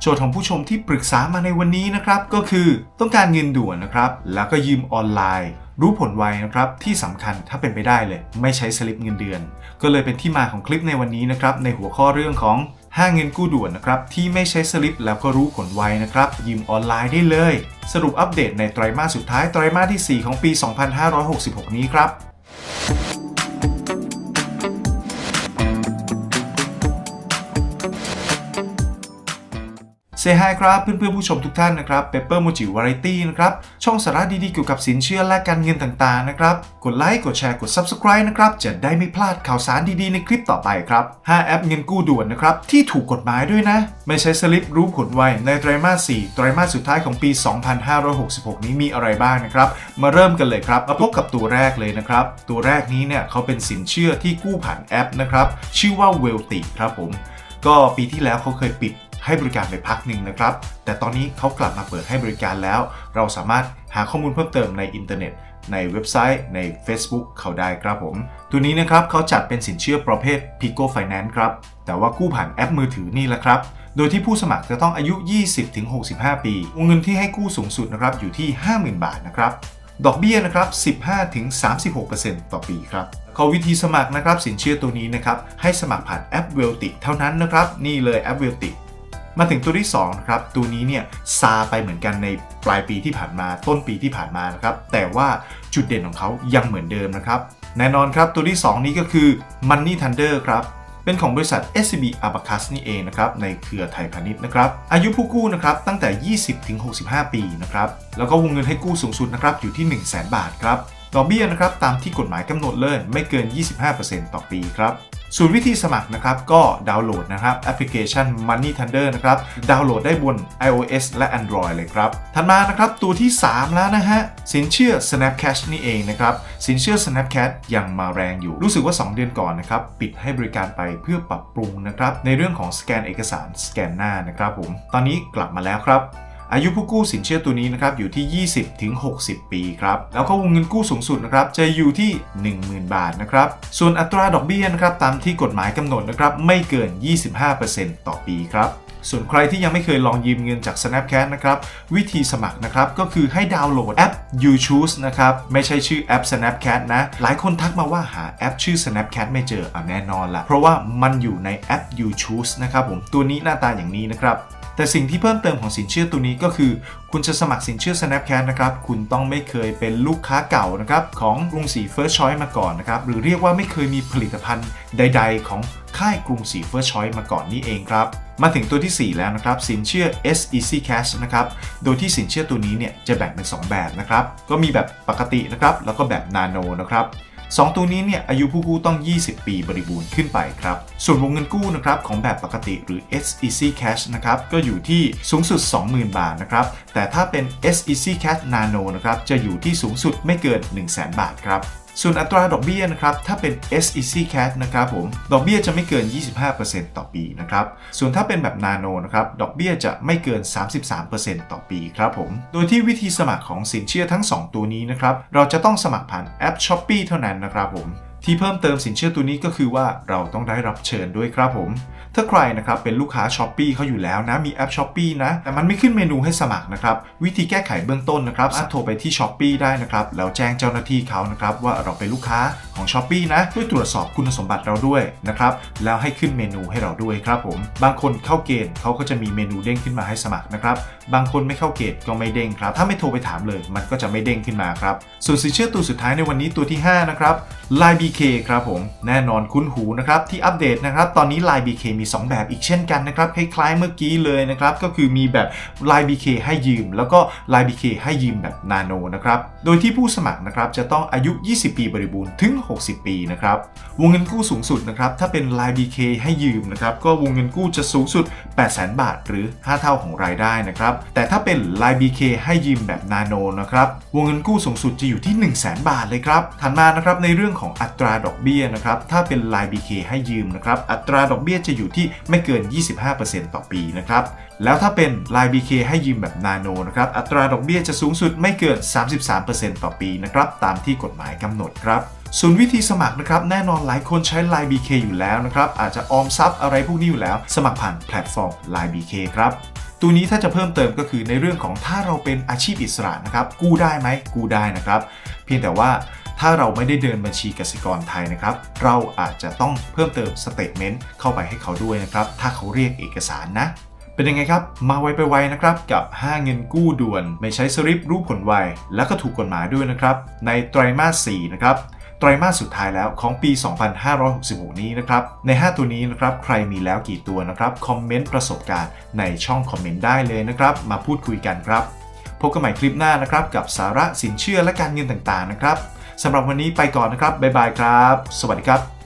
โจทย์ของผู้ชมที่ปรึกษามาในวันนี้นะครับ ก็คือต้องการเงินด่วนนะครับ แล้วก็ยืมออนไลน์ รู้ผลไวนะครับ ที่สำคัญถ้าเป็นไปได้เลย ไม่ใช้สลิปเงินเดือน ก็เลยเป็นที่มาของคลิปในวันนี้นะครับ ในหัวข้อเรื่องของ5เงินกู้ด่วนนะครับ ที่ไม่ใช้สลิปแล้วก็รู้ผลไวนะครับ ยืมออนไลน์ได้เลย สรุปอัปเดตในไตรมาสสุดท้ายไตรมาสที่ 4 ของปี 2566 นี้ครับ เซฮายครับเพื่อนๆผู้ชมทุกท่านนะครับเปเปอร์โมจิวาไรตี้นะครับช่องสาระดีๆเกี่ยวกับสินเชื่อและการเงินต่างๆนะครับกดไลค์กดแชร์กด Subscribe นะครับจะได้ไม่พลาดข่าวสารดีๆในคลิปต่อไปครับ 5 แอปเงินกู้ด่วนนะครับที่ถูกกฎหมายด้วยนะ ไม่ใช้สลิปรู้ผลไวในไตรมาส 4 ไตรมาสสุดท้ายของปี 2566 นี้มีอะไรบ้างนะครับ มาเริ่มกันเลยครับมาพบกับตัวแรกเลยนะครับ ตัวแรกนี้เนี่ยเขาเป็นสินเชื่อที่กู้ผ่านแอปนะครับชื่อว่าเวลติครับผมก็ปีที่แล้วเขาเคยปิด ให้บริการไปพักหนึ่งนะครับ แต่ตอนนี้เขากลับมาเปิดให้บริการแล้ว เราสามารถหาข้อมูลเพิ่มเติมในอินเทอร์เน็ต ในเว็บไซต์ใน Facebook เขาได้ครับผม ตัวนี้นะครับเขาจัดเป็นสินเชื่อประเภท Pico Finance ครับ แต่ว่ากู้ผ่านแอปมือถือนี่แหละครับโดยที่ผู้สมัครจะต้องอายุ 20-65 ปีวงเงินที่ให้กู้สูงสุดนะครับอยู่ที่ 50,000 บาทนะครับดอกเบี้ยนะครับ 15-36%ต่อปีครับเขาวิธีสมัครนะครับสินเชื่อตัวนี้นะครับให้สมัครผ่านแอปเวลติเท่านั้นนะครับนี่เลยแอปเวลติ มาถึงตัวที่2นะครับตัวนี้เนี่ยซาไปเหมือนกันในปลายปีที่ผ่านมาต้นปีที่ผ่านมานะครับแต่ว่าจุดเด่นของเขายังเหมือนเดิมนะครับแน่นอนครับตัวที่ 2 นี้ก็คือ Money Thunder ครับเป็นของบริษัท SCB Abacus นี่เองนะครับในเครือไทยพาณิชย์นะครับอายุผู้กู้นะครับตั้งแต่ 20ถึง65 ปีนะครับแล้วก็วงเงินให้กู้สูงสุดนะครับอยู่ที่ 1 0 0 0 0แบาทครับดอกเบี้ยนะครับตามที่กฎหมายกำหนดเลยไม่เกิน 25%ต่อปีครับ ส่วนวิธีสมัครนะครับก็ดาวน์โหลดนะครับแอปพลิเคชัน Money Thunder นะครับดาวน์โหลดได้บน iOS และ Android เลยครับถัดมานะครับตัวที่ 3 แล้วนะฮะสินเชื่อ Snap Cash นี่เองนะครับสินเชื่อ Snap Cash ยังมาแรงอยู่ รู้สึกว่า 2 เดือนก่อนนะครับปิดให้บริการไปเพื่อปรับปรุงนะครับในเรื่องของสแกนเอกสารสแกนหน้านะครับผมตอนนี้กลับมาแล้วครับ อายุผู้กู้สินเชื่อตัวนี้นะครับอยู่ที่ 20ถึง60 ปีครับแล้วก็วงเงินกู้สูงสุดนะครับจะอยู่ที่ 10,000 บาทนะครับส่วนอัตราดอกเบี้ยนะครับตามที่กฎหมายกำหนดนะครับไม่เกิน 25%ต่อปีครับส่วนใครที่ยังไม่เคยลองยืมเงินจาก Snapchat นะครับ วิธีสมัครนะครับ ก็คือให้ดาวน์โหลดแอป You Choose นะครับ ไม่ใช่ชื่อแอป Snapchat นะ หลายคนทักมาว่าหาแอปชื่อ Snapchat ไม่เจออะแน่นอนละเพราะว่ามันอยู่ในแอป You Choose นะครับผมตัวนี้หน้าตาอย่างนี้นะครับ แต่สิ่งที่เพิ่มเติมของสินเชื่อตัวนี้ก็คือ คุณจะสมัครสินเชื่อ Snapchat นะครับคุณต้องไม่เคยเป็นลูกค้าเก่านะครับของกรุงศรี First Choice มาก่อนนะครับหรือเรียกว่าไม่เคยมีผลิตภัณฑ์ใด ๆ ของค่ายกรุงศรี First Choice มาก่อนนี่เองครับมาถึงตัวที่ 4 แล้วนะครับ สินเชื่อ S Easy Cash นะครับ โดยที่สินเชื่อตัวนี้เนี่ยจะแบ่งเป็น 2 แบบนะครับ ก็มีแบบปกตินะครับ แล้วก็แบบ Nano นะครับ สองตัวนี้เนี่ยอายุผู้กู้ต้อง 20 ปีบริบูรณ์ขึ้นไปครับ ส่วนวงเงินกู้นะครับของแบบปกติหรือ SEC Cash นะครับก็อยู่ที่สูงสุด 20,000 บาทนะครับแต่ถ้าเป็น SEC Cash Nano นะครับจะอยู่ที่สูงสุดไม่เกิน 100,000 บาทครับ ส่วนอัตราดอกเบี้ยนะครับ ถ้าเป็น S Easy Cash นะครับผม ดอกเบี้ยจะไม่เกิน 25%ต่อปีนะครับ ส่วนถ้าเป็นแบบ Nano นะครับ ดอกเบี้ยจะไม่เกิน 33%ต่อปีครับผม โดยที่วิธีสมัครของสินเชื่อทั้ง 2 ตัวนี้นะครับ เราจะต้องสมัครผ่านแอป s h อ p e e เท่านั้นนะครับผม ที่เพิ่มเติมสินเชื่อตัวนี้ก็คือว่าเราต้องได้รับเชิญด้วยครับผม ถ้าใครนะครับเป็นลูกค้า s h อ p e e เขาอยู่แล้วนะมีแอป s h อ p e e นะแต่มันไม่ขึ้นเมนูให้สมัครนะครับวิธีแก้ไขเบื้องต้นนะครับสามารถโทรไปที่ s h อ p e e ได้นะครับแล้วแจ้งเจ้าหน้าที่เขานะครับว่าเราเป็นลูกค้าของ s h อ p e e นะเพื่อตรวจสอบคุณสมบัติเราด้วยนะครับแล้วให้ขึ้นเมนูให้เราด้วยครับผมบางคนเข้าเกณฑ์เขาก็จะมีเมนูเด้งขึ้นมาให้สมัครนะครับบางคนไม่เข้าเกณฑ์ก็ไม่เด้งครับถ้าไม่โทรไปถามเลย มันก็จะไม่เด้งขึ้นมาครับส่วนสินเชื่อตัวสุดท้ายในวันนี้ตัวที่ 5 นะครับ Line BK ครับผมแน่นอนคุ้นหูนะครับที่อัปเดตนะครับตอนนี้ Line BK มี2 แบบอีกเช่นกันนะครับคล้ายๆเมื่อกี้เลยนะครับก็คือมีแบบ Line BK ให้ยืม แล้วก็ Line BK ให้ยืมแบบ Nano นะครับโดยที่ผู้สมัครนะครับจะต้องอายุ 20 ปีบริบูรณ์ถึง 60 ปีนะครับวงเงินกู้สูงสุดนะครับถ้าเป็น Line BK ให้ยืมนะครับก็วงเงินกู้จะสูงสุด 800,000 บาท หรือ 5 เท่าของรายได้นะครับแต่ถ้าเป็น Line BK ให้ยืมแบบ Nano นะครับวงเงินกู้สูงสุดจะอยู่ที่ 100,000 บาทเลยครับถัดมานะครับในเรื่องของอัตราดอกเบี้ยนะครับถ้าเป็น Line BK ให้ยืมนะครับอัตราดอกเบี้ยจะอยู่ที่ไม่เกิน 25%ต่อปีนะครับ แล้วถ้าเป็น Line BK ให้ยืมแบบ Nano นะครับ อัตราดอกเบี้ยจะสูงสุดไม่เกิน 33%ต่อปีนะครับ ตามที่กฎหมายกำหนดครับส่วนวิธีสมัครนะครับแน่นอนหลายคนใช้ Line BK อยู่แล้วนะครับ อาจจะออมทรัพย์อะไรพวกนี้อยู่แล้ว สมัครผ่านแพลตฟอร์ม Line BK ครับตัวนี้ถ้าจะเพิ่มเติมก็คือในเรื่องของถ้าเราเป็นอาชีพอิสระนะครับกู้ได้ไหมกู้ได้นะครับ เพียงแต่ว่า ถ้าเราไม่ได้เดินบัญชีกสิกรไทยนะครับ เราอาจจะต้องเพิ่มเติมสเตทเมนต์เข้าไปให้เขาด้วยนะครับ ถ้าเขาเรียกเอกสารนะ เป็นยังไงครับ มาไวไปไวนะครับ กับ 5 เงินกู้ด่วน ไม่ใช้สลิปรูปผลไว และก็ถูกกฎหมายด้วยนะครับ ในไตรมาส 4 นะครับไตรมาสสุดท้ายแล้วของปี 2566 นี้นะครับ ใน 5 ตัวนี้นะครับ ใครมีแล้วกี่ตัวนะครับ คอมเมนต์ประสบการณ์ในช่องคอมเมนต์ได้เลยนะครับ มาพูดคุยกันครับ พบกันใหม่คลิปหน้านะครับ กับสาระสินเชื่อและการเงินต่างๆนะครับ สำหรับวันนี้ไปก่อนนะครับบ๊ายบายครับ สวัสดีครับ